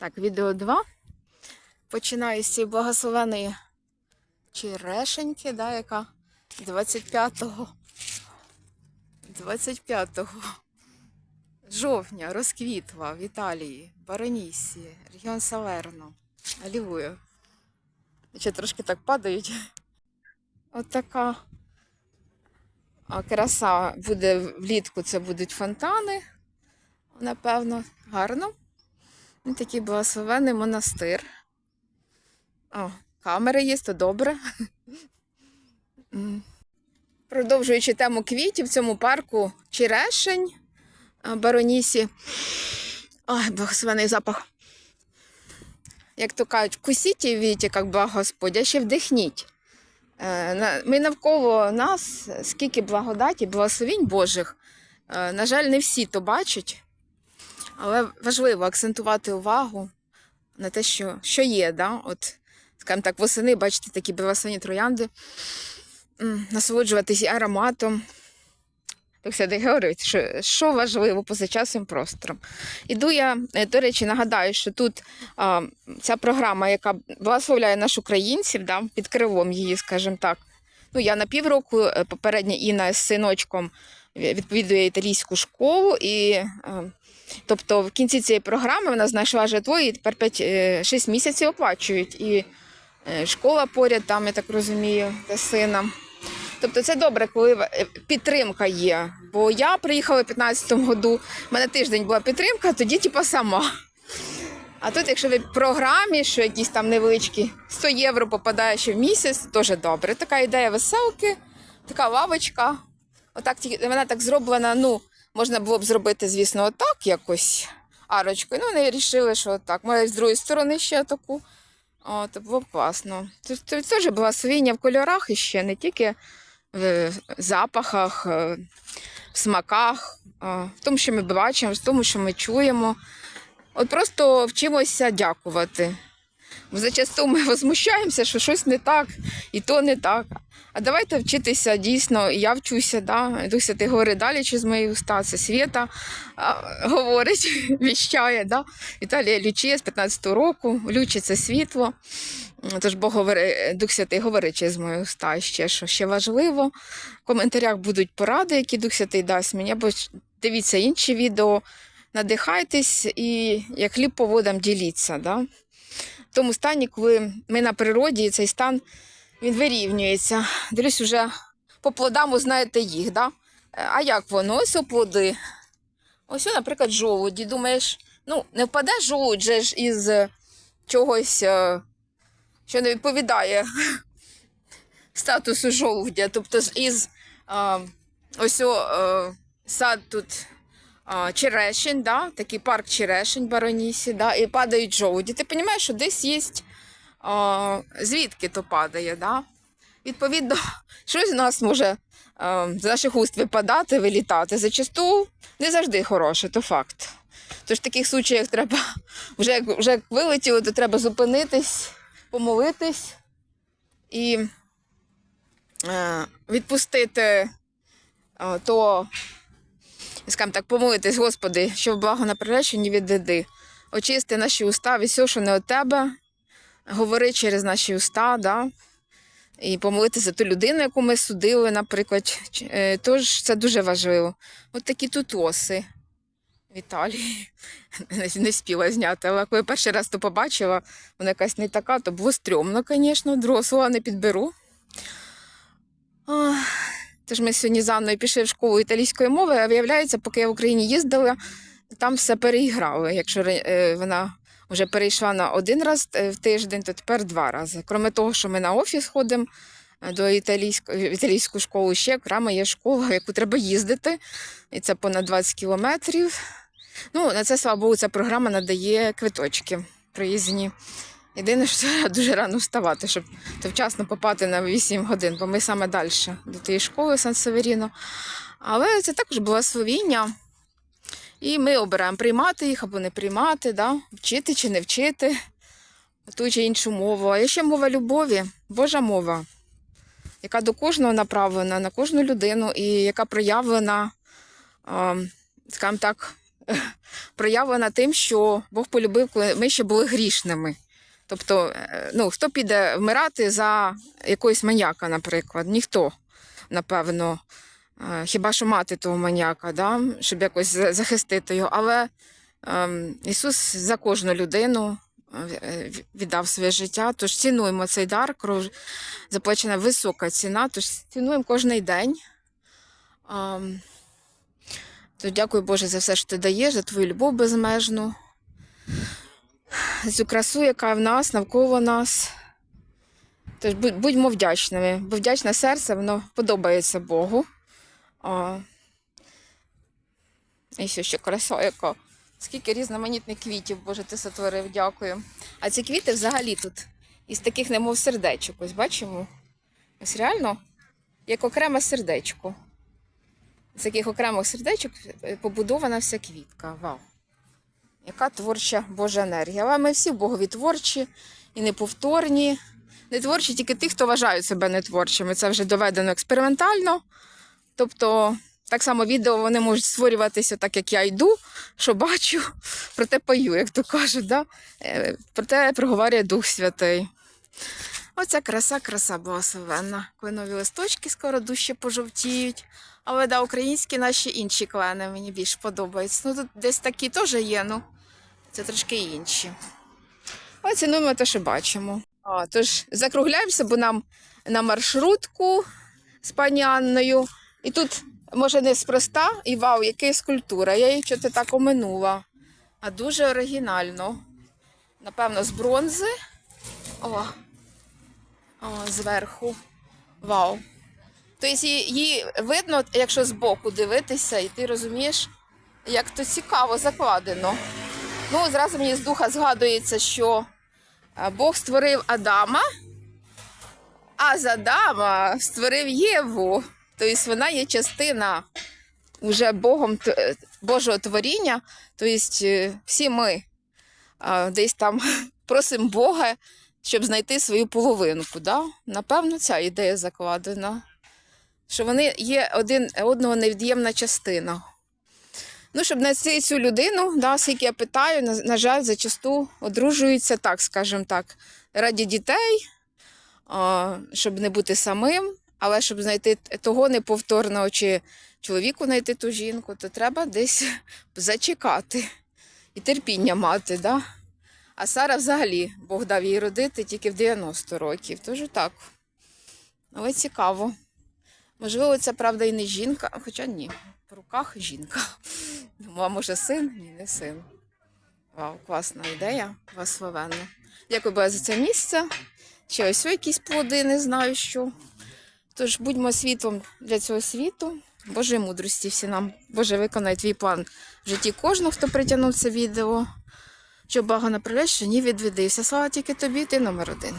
Так, відео 2. Починаю з цієї благословеної черешеньки, да, яка 25-го 25 жовтня розквітла в Італії, Баронісі, регіон Салерно. Алілуя. Ще трошки так падають. От така а краса буде влітку, це будуть фонтани. Напевно, гарно. Такий благословений монастир. О, камери є, то добре. Продовжуючи тему квітів в цьому парку черешень Баронісі. Ой, благословений запах. Як то кажуть, вкусіть і віті, як благ Господь, а ще вдихніть. Е, Ми навколо нас, скільки благодаті, благословінь Божих. Е, На жаль, не всі то бачать, але важливо акцентувати увагу на те, що, що є. Да? От, скажімо так, восени бачите такі благословені троянди, і ароматом. Все говорить, що, що важливо поза часом простором. Іду я, е, до речі, нагадаю, що тут а, ця програма, яка благословляє наш українців, да, під крилом її, скажімо так. Ну, я на півроку, е, попередня Інна з синочком відвідує італійську школу, і е, тобто в кінці цієї програми вона знайшла житло і тепер 5, 6 місяців оплачують. І е, школа поряд, там, я так розумію, для сина. Тобто це добре, коли е, підтримка є. Бо я приїхала в 15-му году, в мене тиждень була підтримка, тоді типа сама. А тут, якщо ви в програмі, що якісь там невеличкі 100 євро попадає ще в місяць, теж добре. Така ідея веселки, така лавочка. Отак вона так зроблена. Ну, можна було б зробити, звісно, отак якось арочкою. Ну, вони вирішили, що отак. Може, з другої сторони ще таку. О, то було б класно. Це теж благословіння в кольорах і ще не тільки в запахах, е, в смаках, в тому, що ми бачимо, в тому, що ми чуємо. От просто вчимося дякувати. Бо зачасту ми возмущаємося, що щось не так, і то не так. А давайте вчитися дійсно, я вчуся, да? Дух Святий говорить далі через мої уста. Це Свята говорить, віщає. Да? Віталія Лючіє з 15-го року, Лючі це світло. Тож Бог говорить, Дух Святий говорить через мої уста. Ще що ще важливо. В коментарях будуть поради, які Дух Святий дасть мені, або дивіться інші відео надихайтесь і як хліб по водам діліться. Да? В тому стані, коли ми на природі, цей стан він вирівнюється. Дивлюсь, вже по плодам узнаєте їх. Да? Е, А як воно? Ось о плоди. Ось, наприклад, жолуді. Думаєш, ну, не впаде жолудь же ж із е, чогось, е, що не відповідає статусу жолудя. Тобто із ось о, сад тут черешень, да? такий парк черешень Баронісі, да? і падають жолуді. Ти розумієш, що десь є а, звідки то падає. Да? Відповідно, щось з нас може а, з наших уст випадати, вилітати. Зачасту не завжди хороше, то факт. Тож в таких случаях треба, вже, вже як вилетіло, то треба зупинитись, помолитись і е, відпустити е, то скажімо так, помолитись, Господи, що в благо на приреченні відведи. Очисти наші уста від всього, що не від тебе. Говори через наші уста, да? і помолитися за ту людину, яку ми судили, наприклад. Е, Тож це дуже важливо. От такі тут оси. Не, спіла зняти, але коли перший раз то побачила, вона якась не така, то було стрьомно, звісно, другого слова не підберу. Тож ми сьогодні з Анною пішли в школу італійської мови, а виявляється, поки я в Україні їздила, там все переіграли. Якщо е, вона вже перейшла на один раз е, в тиждень, то тепер два рази. Крім того, що ми на офіс ходимо е, до італійської італійську школу, ще окремо є школа, в яку треба їздити, і це понад 20 кілометрів. Ну, на це, слава Богу, ця програма надає квиточки проїзні. Єдине, що дуже рано вставати, щоб то вчасно попати на 8 годин, бо ми саме далі до тієї школи Сан Северіно. Але це також благословіння. І ми обираємо приймати їх або не приймати, да? вчити чи не вчити ту чи іншу мову. А є ще мова любові, Божа мова, яка до кожного направлена, на кожну людину, і яка проявлена, скажімо так, проявлена тим, що Бог полюбив, коли ми ще були грішними. Тобто, е, ну, хто піде вмирати за якогось маньяка, наприклад? Ніхто, напевно. Е, Хіба що мати того маньяка, да? щоб якось захистити його. Але ем, Ісус за кожну людину е, віддав своє життя. Тож цінуємо цей дар, кров заплачена висока ціна, тож цінуємо кожний день. Ем, то дякую Боже за все, що ти даєш, за твою любов безмежну, цю красу, яка в нас, навколо нас. Тож будь- будьмо вдячними, бо вдячне серце, воно подобається Богу. А, і що ще краса яка. Скільки різноманітних квітів, Боже, ти сотворив, дякую. А ці квіти взагалі тут із таких, немов сердечок. Ось бачимо. Ось реально, як окреме сердечко. З таких окремих сердечок е, побудована вся квітка. Вау. Яка творча Божа енергія. Але ми всі богові творчі і неповторні. Не творчі тільки ті, хто вважають себе нетворчими. Це вже доведено експериментально. Тобто, так само відео вони можуть створюватися так, як я йду, що бачу, проте пою, як то кажуть. Да? Е, Проте проговорює Дух Святий. Оця краса, краса благословенна. Кленові листочки скоро дужче пожовтіють. Але да, українські наші інші клени мені більш подобаються. Ну тут десь такі теж є, ну це трошки інші. Але цінуємо те, що бачимо. А, тож закругляємося, бо нам на маршрутку з пані Анною. І тут, може, неспроста, і вау, яка скульптура. Я її чого так оминула. А дуже оригінально. Напевно, з бронзи. О, о зверху. Вау. Тобто її, видно, якщо збоку дивитися, і ти розумієш, як то цікаво закладено. Ну, зразу мені з духа згадується, що Бог створив Адама, а з Адама створив Єву. Тобто вона є частина уже Богом Божого творіння. Тобто е, всі ми десь там просимо Бога, щоб знайти свою половинку. Да? Напевно, ця ідея закладена. Що вони є один одного невід'ємна частина. Ну, щоб знайти цю людину, да, скільки я питаю, на, на жаль, зачасту одружуються, так, скажімо так, раді дітей, а, щоб не бути самим, але щоб знайти того неповторного чи чоловіку знайти ту жінку, то треба десь зачекати і терпіння мати. Да? А Сара взагалі Бог дав їй родити тільки в 90 років. Тож так. Але цікаво. Можливо, це правда і не жінка, хоча ні, в руках жінка. Ну, А може син? Ні, не син. Вау, класна ідея, благословенна. Дякую Боже за це місце. Ще ось якісь плоди, не знаю що. Тож будьмо світлом для цього світу. Божої мудрості всі нам. Боже, виконай твій план в житті кожного, хто притягнув це відео. Щоб Бага направляє, що ні відведився. Слава тільки тобі, ти номер один.